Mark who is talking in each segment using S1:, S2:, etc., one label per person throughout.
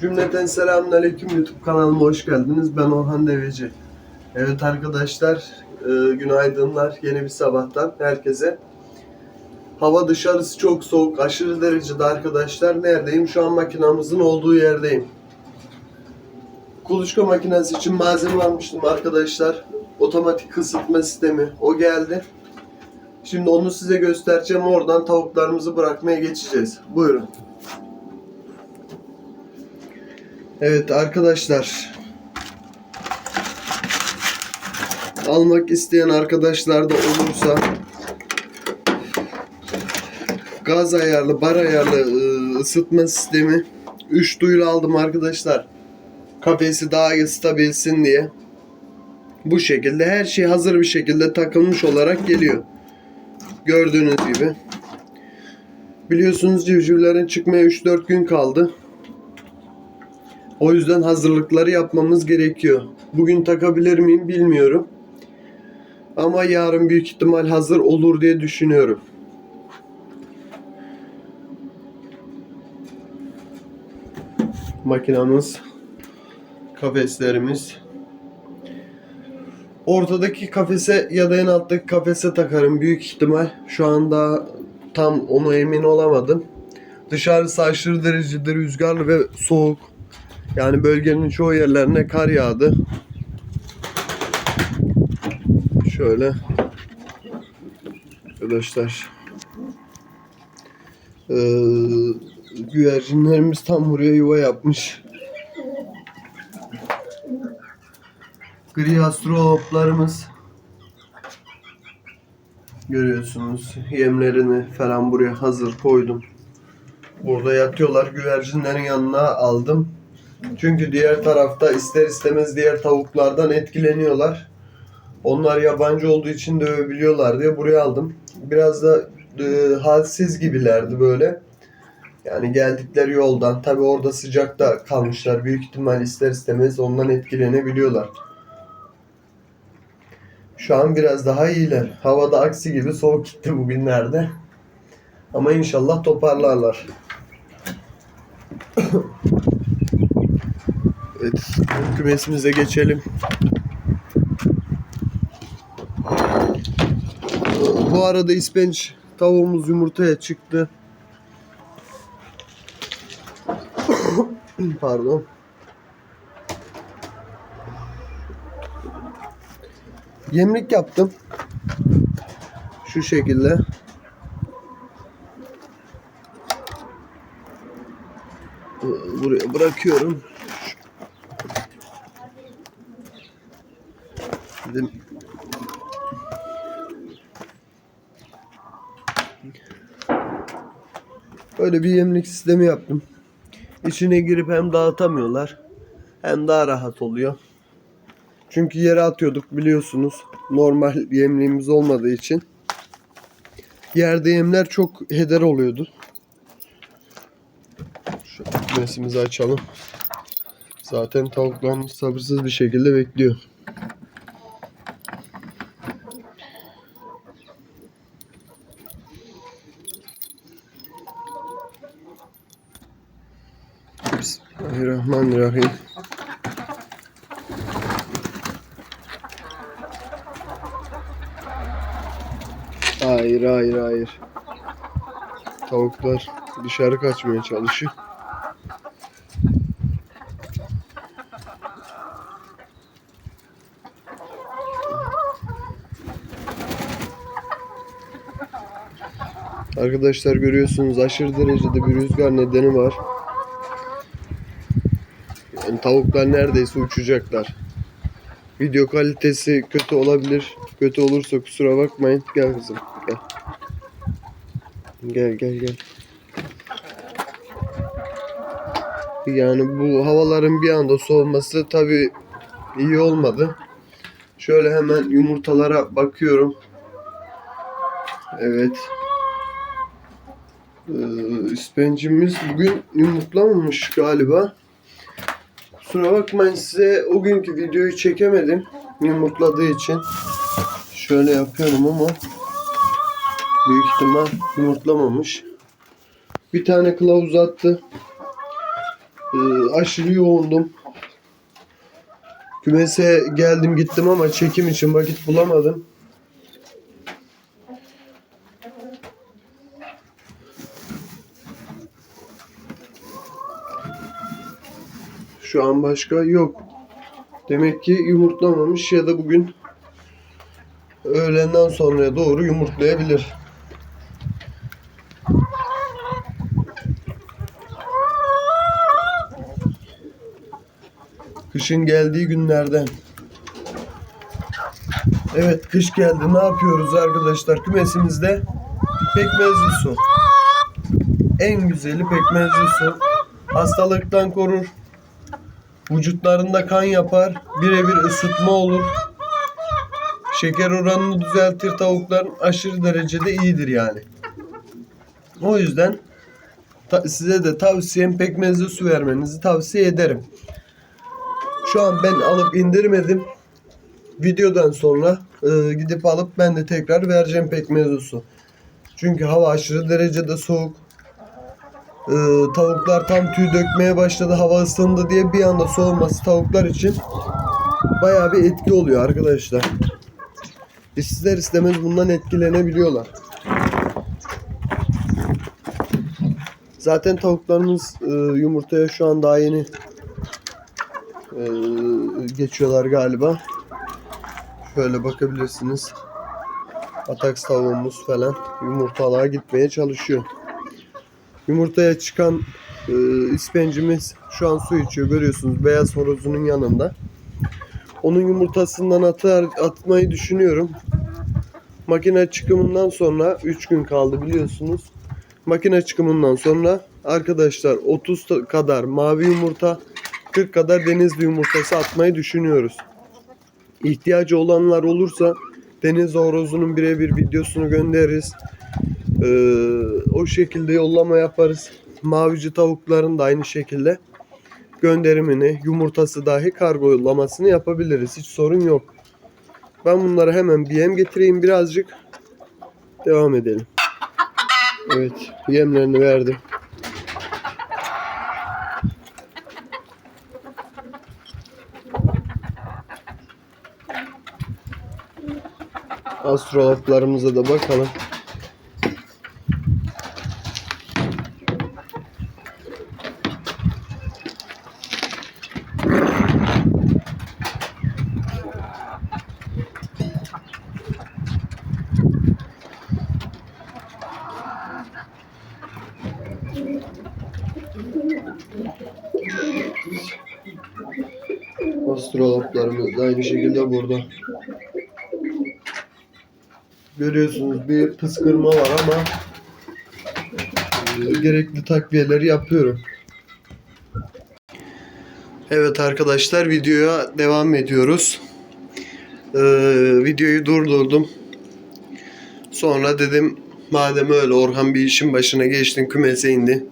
S1: Cümleten selamünaleyküm YouTube kanalıma hoş geldiniz. Ben Orhan Deveci. Evet arkadaşlar, e, günaydınlar. Yeni bir sabahtan herkese. Hava dışarısı çok soğuk, aşırı derecede arkadaşlar. Neredeyim? Şu an makinamızın olduğu yerdeyim. Kuluçka makinesi için malzeme almıştım arkadaşlar. Otomatik ısıtma sistemi. O geldi. Şimdi onu size göstereceğim. Oradan tavuklarımızı bırakmaya geçeceğiz. Buyurun. Evet arkadaşlar. Almak isteyen arkadaşlar da olursa gaz ayarlı, bar ayarlı ıı, ısıtma sistemi 3 duyulu aldım arkadaşlar. Kafesi daha ısıtabilsin diye. Bu şekilde her şey hazır bir şekilde takılmış olarak geliyor. Gördüğünüz gibi. Biliyorsunuz civcivlerin çıkmaya 3-4 gün kaldı. O yüzden hazırlıkları yapmamız gerekiyor. Bugün takabilir miyim bilmiyorum. Ama yarın büyük ihtimal hazır olur diye düşünüyorum. Makinamız, kafeslerimiz. Ortadaki kafese ya da en alttaki kafese takarım büyük ihtimal. Şu anda tam onu emin olamadım. Dışarısı aşırı derecede rüzgarlı ve soğuk. Yani bölgenin çoğu yerlerine kar yağdı. Şöyle arkadaşlar ee, güvercinlerimiz tam buraya yuva yapmış. Gri astroloplarımız görüyorsunuz yemlerini falan buraya hazır koydum. Burada yatıyorlar. Güvercinlerin yanına aldım. Çünkü diğer tarafta ister istemez diğer tavuklardan etkileniyorlar. Onlar yabancı olduğu için dövebiliyorlar diye buraya aldım. Biraz da e, halsiz gibilerdi böyle. Yani geldikleri yoldan tabi orada sıcakta kalmışlar. Büyük ihtimal ister istemez ondan etkilenebiliyorlar. Şu an biraz daha iyiler. Havada aksi gibi soğuk gitti bugünlerde. Ama inşallah toparlarlar. Evet, kümesimize geçelim. Bu arada ispenç tavuğumuz yumurtaya çıktı. Pardon. Yemlik yaptım. Şu şekilde. Buraya bırakıyorum. Dedim. Böyle bir yemlik sistemi yaptım. İçine girip hem dağıtamıyorlar hem daha rahat oluyor. Çünkü yere atıyorduk biliyorsunuz. Normal yemliğimiz olmadığı için. Yerde yemler çok heder oluyordu. Şu mesimizi açalım. Zaten tavuklarımız sabırsız bir şekilde bekliyor. Bismillahirrahmanirrahim. Hayır hayır hayır. Tavuklar dışarı kaçmaya çalışıyor. Arkadaşlar görüyorsunuz aşırı derecede bir rüzgar nedeni var. Tavuklar neredeyse uçacaklar. Video kalitesi kötü olabilir. Kötü olursa kusura bakmayın. Gel kızım. Gel. Gel gel gel. Yani bu havaların bir anda soğuması tabi iyi olmadı. Şöyle hemen yumurtalara bakıyorum. Evet. Ee, ispencimiz bugün yumurtlamamış galiba. Kusura bakmayın size o günkü videoyu çekemedim. Yumurtladığı için. Şöyle yapıyorum ama büyük ihtimal yumurtlamamış. Bir tane kılavuz attı. e, aşırı yoğundum. Kümese geldim gittim ama çekim için vakit bulamadım. Şu an başka yok. Demek ki yumurtlamamış ya da bugün öğlenden sonraya doğru yumurtlayabilir. Kışın geldiği günlerden. Evet kış geldi. Ne yapıyoruz arkadaşlar? Kümesimizde pekmezli su. En güzeli pekmezli su. Hastalıktan korur. Vücutlarında kan yapar. Birebir ısıtma olur. Şeker oranını düzeltir. Tavukların aşırı derecede iyidir yani. O yüzden size de tavsiyem pekmezli su vermenizi tavsiye ederim. Şu an ben alıp indirmedim. Videodan sonra e, gidip alıp ben de tekrar vereceğim pekmezli su. Çünkü hava aşırı derecede soğuk. E, tavuklar tam tüy dökmeye başladı. Hava ısındı diye bir anda soğuması tavuklar için bayağı bir etki oluyor arkadaşlar. İster istemez bundan etkilenebiliyorlar. Zaten tavuklarımız e, yumurtaya şu an daha yeni e, geçiyorlar galiba. Şöyle bakabilirsiniz. Ataks tavuğumuz falan yumurtalığa gitmeye çalışıyor. Yumurtaya çıkan e, ispencimiz şu an su içiyor görüyorsunuz beyaz horozunun yanında. Onun yumurtasından atar, atmayı düşünüyorum. Makine çıkımından sonra 3 gün kaldı biliyorsunuz. Makine çıkımından sonra arkadaşlar 30 ta- kadar mavi yumurta 40 kadar denizli yumurtası atmayı düşünüyoruz. İhtiyacı olanlar olursa deniz horozunun birebir videosunu göndeririz. Ee, o şekilde yollama yaparız. Mavici tavukların da aynı şekilde gönderimini, yumurtası dahi kargo yollamasını yapabiliriz. Hiç sorun yok. Ben bunları hemen bir yem getireyim birazcık. Devam edelim. Evet, yemlerini verdim. Astrologlarımıza da bakalım. Astrologlarımız da aynı şekilde burada. Görüyorsunuz bir pıskırma var ama e, gerekli takviyeleri yapıyorum. Evet arkadaşlar videoya devam ediyoruz. Ee, videoyu durdurdum. Sonra dedim madem öyle Orhan bir işin başına geçtin kümese indi.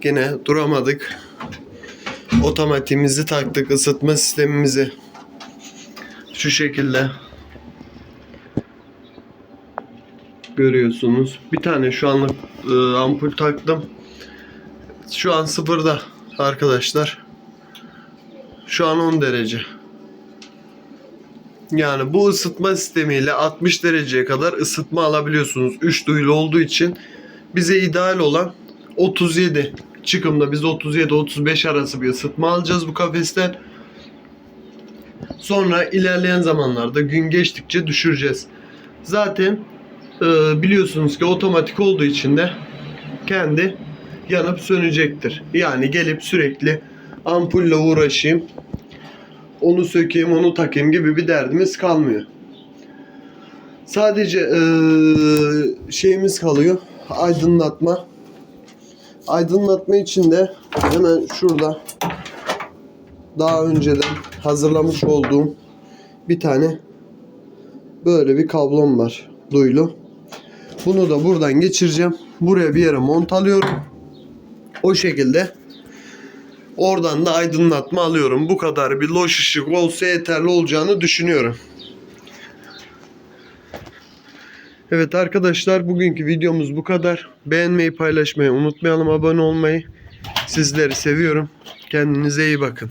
S1: Gene duramadık. Otomatiğimizi taktık ısıtma sistemimizi. Şu şekilde görüyorsunuz. Bir tane şu anlık e, ampul taktım. Şu an sıfırda arkadaşlar. Şu an 10 derece. Yani bu ısıtma sistemiyle 60 dereceye kadar ısıtma alabiliyorsunuz. 3 duyulu olduğu için bize ideal olan 37 çıkımda biz 37-35 arası bir ısıtma alacağız bu kafesten. Sonra ilerleyen zamanlarda gün geçtikçe düşüreceğiz. Zaten e, biliyorsunuz ki otomatik olduğu için de kendi yanıp sönecektir. Yani gelip sürekli ampulle uğraşayım, onu sökeyim, onu takayım gibi bir derdimiz kalmıyor. Sadece e, şeyimiz kalıyor, aydınlatma. Aydınlatma için de hemen şurada daha önceden hazırlamış olduğum bir tane böyle bir kablom var duyulu. Bunu da buradan geçireceğim. Buraya bir yere montalıyorum. O şekilde oradan da aydınlatma alıyorum. Bu kadar bir loş ışık olsa yeterli olacağını düşünüyorum. Evet arkadaşlar bugünkü videomuz bu kadar. Beğenmeyi paylaşmayı unutmayalım abone olmayı. Sizleri seviyorum. Kendinize iyi bakın.